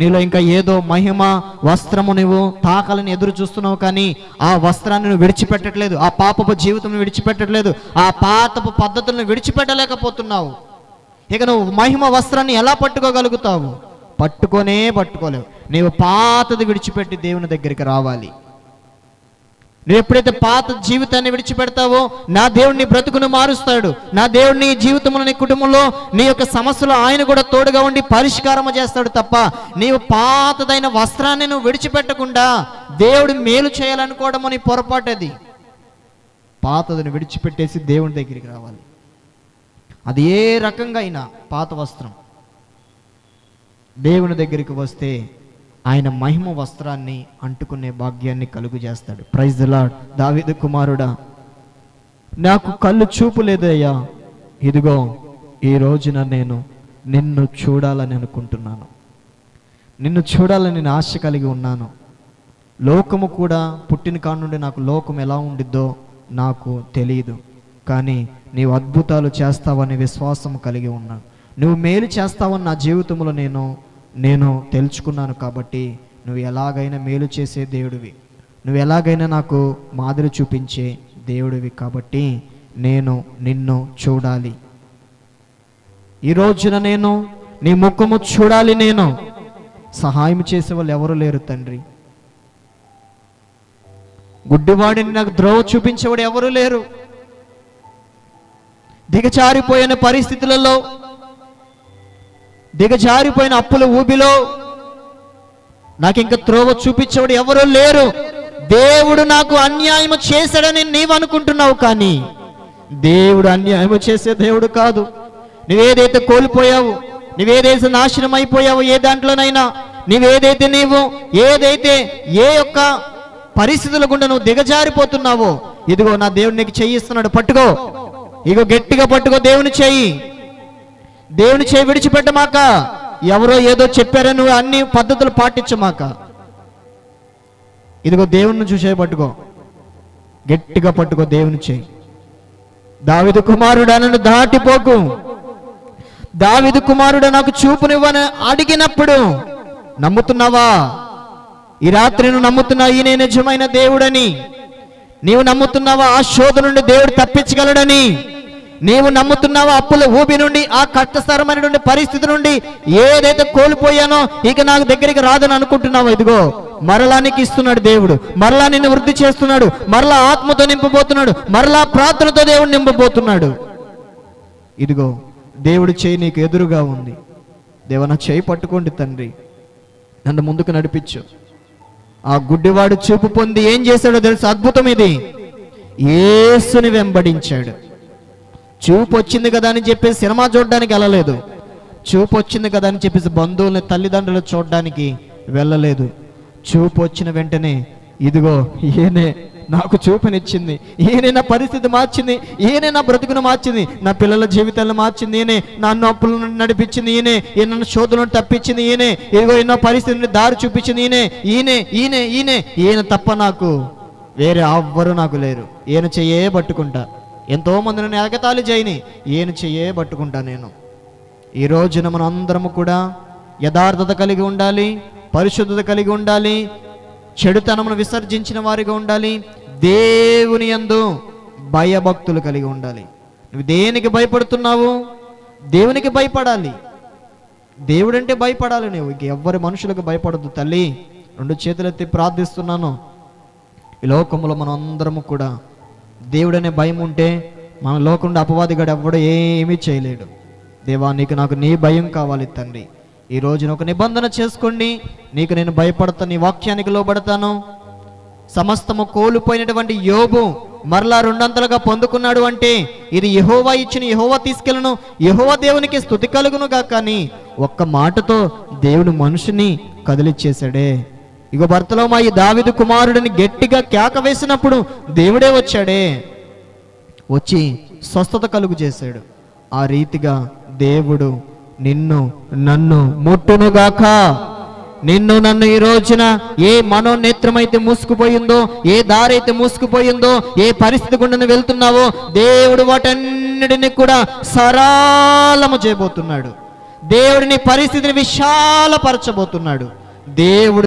నీలో ఇంకా ఏదో మహిమ వస్త్రము నువ్వు తాకాలని ఎదురు చూస్తున్నావు కానీ ఆ వస్త్రాన్ని నువ్వు విడిచిపెట్టట్లేదు. ఆ పాపపు జీవితం విడిచిపెట్టట్లేదు. ఆ పాతపు పద్ధతులను విడిచిపెట్టలేకపోతున్నావు. ఇక నువ్వు మహిమ వస్త్రాన్ని ఎలా పట్టుకోగలుగుతావు? పట్టుకోనే పట్టుకోలేవు. నీవు పాతది విడిచిపెట్టి దేవుని దగ్గరికి రావాలి. నువ్వు ఎప్పుడైతే పాత జీవితాన్ని విడిచిపెడతావో నా దేవుడిని బ్రతుకును మారుస్తాడు. నా దేవుడిని జీవితంలో నీ కుటుంబంలో నీ యొక్క సమస్యలు ఆయన కూడా తోడుగా ఉండి పరిష్కారం చేస్తాడు తప్ప నీవు పాతదైన వస్త్రాన్ని నువ్వు విడిచిపెట్టకుండా దేవుడు మేలు చేయాలనుకోవడం నీ పొరపాటు అది. పాతదని విడిచిపెట్టేసి దేవుని దగ్గరికి రావాలి. అది ఏ రకంగా అయినా పాత వస్త్రం దేవుని దగ్గరికి వస్తే ఆయన మహిమ వస్త్రాన్ని అంటుకునే భాగ్యాన్ని కలుగు చేస్తాడు. ప్రైజ్ లాడ్ దావిదు కుమారుడా నాకు కళ్ళు చూపు లేదయ్యా ఇదిగో ఈ రోజున నేను నిన్ను చూడాలని అనుకుంటున్నాను. నిన్ను చూడాలని నేను ఆశ కలిగి ఉన్నాను. లోకము కూడా పుట్టిన కాడ నుండి నాకు లోకం ఎలా ఉండిద్దో నాకు తెలియదు. కానీ నీవు అద్భుతాలు చేస్తావని విశ్వాసం కలిగి ఉన్నాను. నువ్వు మేలు చేస్తావని నా జీవితంలో నేను నేను తెలుసుకున్నాను కాబట్టి నువ్వు ఎలాగైనా మేలు చేసే దేవుడివి. నువ్వు ఎలాగైనా నాకు మాదిరి చూపించే దేవుడివి కాబట్టి నేను నిన్ను చూడాలి. ఈ రోజున నేను నీ ముఖము చూడాలి నేను. సహాయం చేసే వాళ్ళు ఎవరు లేరు తండ్రి. గుడ్డివాడిని నాకు ద్రోవ చూపించేవాడు ఎవరు లేరు. దిగచారిపోయిన పరిస్థితులలో దిగజారిపోయిన అప్పుల ఊబిలో నాకు ఇంకా త్రోవ చూపించేవాడు ఎవరూ లేరు. దేవుడు నాకు అన్యాయం చేశాడని నీవు అనుకుంటున్నావు కానీ దేవుడు అన్యాయం చేసే దేవుడు కాదు. నువ్వేదైతే కోల్పోయావు నువ్వేదైతే నాశనం అయిపోయావు ఏ దాంట్లోనైనా నువ్వేదైతే నీవు ఏదైతే ఏ యొక్క పరిస్థితుల గుండా నువ్వు దిగజారిపోతున్నావో ఇదిగో నా దేవుడు నీకు చెయ్యిస్తున్నాడు పట్టుకో. ఇగో గట్టిగా పట్టుకో దేవుని చెయ్యి దేవుని చేయి విడిచిపెట్టమాక. ఎవరో ఏదో చెప్పారని నువ్వు అన్ని పద్ధతులు పాటించమాక. ఇదిగో దేవుణ్ణి చూసే పట్టుకో. గట్టిగా పట్టుకో దేవుని చేయి. దావిదు కుమారుడు నన్ను దాటిపోకు. దావిదు కుమారుడు నాకు చూపునివ్వని అడిగినప్పుడు నమ్ముతున్నావా? ఈ రాత్రి నువ్వు నమ్ముతున్నావు ఈయన నిజమైన దేవుడని. నీవు నమ్ముతున్నావా? ఆ శోధ నుండి దేవుడు తప్పించగలడని. నీవు నమ్ముతున్నావా అప్పుల ఊబి నుండి ఆ కష్టస్థరమైన నుండి పరిస్థితి నుండి ఏదైతే కోల్పోయానో ఇక నాకు దగ్గరికి రాదని అనుకుంటున్నావో ఇదిగో మరలా నీకు ఇస్తున్నాడు దేవుడు. మరలా నిన్ను వృద్ధి చేస్తున్నాడు. మరలా ఆత్మతో నింపబోతున్నాడు. మరలా ప్రార్థనతో దేవుడు నింపబోతున్నాడు. ఇదిగో దేవుడు చేయి నీకు ఎదురుగా ఉంది. దేవ నా చేయి పట్టుకోండి తండ్రి. నన్ను ముందుకు నడిపించు. ఆ గుడ్డివాడు చూపు పొంది ఏం చేశాడో తెలుసు? అద్భుతం ఇది. ఏసుని వెంబడించాడు. చూపు వచ్చింది కదా అని చెప్పేసి సినిమా చూడడానికి వెళ్ళలేదు. చూపు వచ్చింది కదా అని చెప్పేసి బంధువుల్ని తల్లిదండ్రులు చూడడానికి వెళ్ళలేదు. చూపు వచ్చిన వెంటనే ఇదిగో ఈయనే నాకు చూపునిచ్చింది. ఈయనే నా పరిస్థితి మార్చింది. ఈయనే నా బ్రతుకును మార్చింది. నా పిల్లల జీవితాలను మార్చింది. ఈయనే నా నొప్పులను నడిపించింది. ఈయనే ఈయన నన్ను తప్పించింది. ఈయనే ఇదిగో ఎన్నో పరిస్థితిని దారి చూపించింది. ఈయనే ఈయనే ఈయనే ఈయనే. ఈయన తప్ప నాకు వేరే ఎవ్వరు నాకు లేరు. ఈయన చెయ్యే పట్టుకుంటా. ఎంతోమంది నన్ను ఎగతాళి చేయని ఏను చెయ్యే పట్టుకుంటా నేను. ఈ రోజున మనం అందరము కూడా యథార్థత కలిగి ఉండాలి పరిశుద్ధత కలిగి ఉండాలి చెడుతనమును విసర్జించిన వారిగా ఉండాలి దేవుని యందు భయభక్తులు కలిగి ఉండాలి. నువ్వు దేనికి భయపడుతున్నావు? దేవునికి భయపడాలి. దేవుడంటే భయపడాలి నువ్వు ఇంక ఎవ్వరి మనుషులకు భయపడద్దు తల్లి. రెండు చేతులెత్తి ప్రార్థిస్తున్నాను. ఈ లోకంలో మనం అందరము కూడా దేవుడనే భయం ఉంటే మన లోకంలో అపవాదిగాడు ఎవ్వడు ఏమీ చేయలేడు. దేవా నీకు నాకు నీ భయం కావాలి తండ్రి. ఈ రోజున ఒక నిబంధన చేసుకోండి. నీకు నేను భయపడతా నీ వాక్యానికి లోబడతాను. సమస్తము కోల్పోయినటువంటి యోబు మరలా రెండంతలుగా పొందుకున్నాడు అంటే ఇది యహోవా ఇచ్చిన యహోవా తీసుకెళ్ళను యహోవా దేవునికి స్థుతి కలుగునుగా కానీ ఒక్క మాటతో దేవుడు మనుషుని కదిలిచ్చేశాడే. ఇక భర్తలో మా ఈ దావిదు కుమారుడిని గట్టిగా కేక వేసినప్పుడు దేవుడే వచ్చాడే. వచ్చి స్వస్థత కలుగు చేశాడు. ఆ రీతిగా దేవుడు నిన్ను నన్ను ముట్టునుగాక. నిన్ను నన్ను ఈ రోజున ఏ మనోనేత్రమైతే అయితే మూసుకుపోయిందో ఏ దారి అయితే మూసుకుపోయిందో ఏ పరిస్థితి గుండా వెళ్తున్నావో దేవుడు వాటన్నిటిని కూడా సరాలము చేయబోతున్నాడు. దేవుడిని పరిస్థితిని విశాలపరచబోతున్నాడు. దేవుడు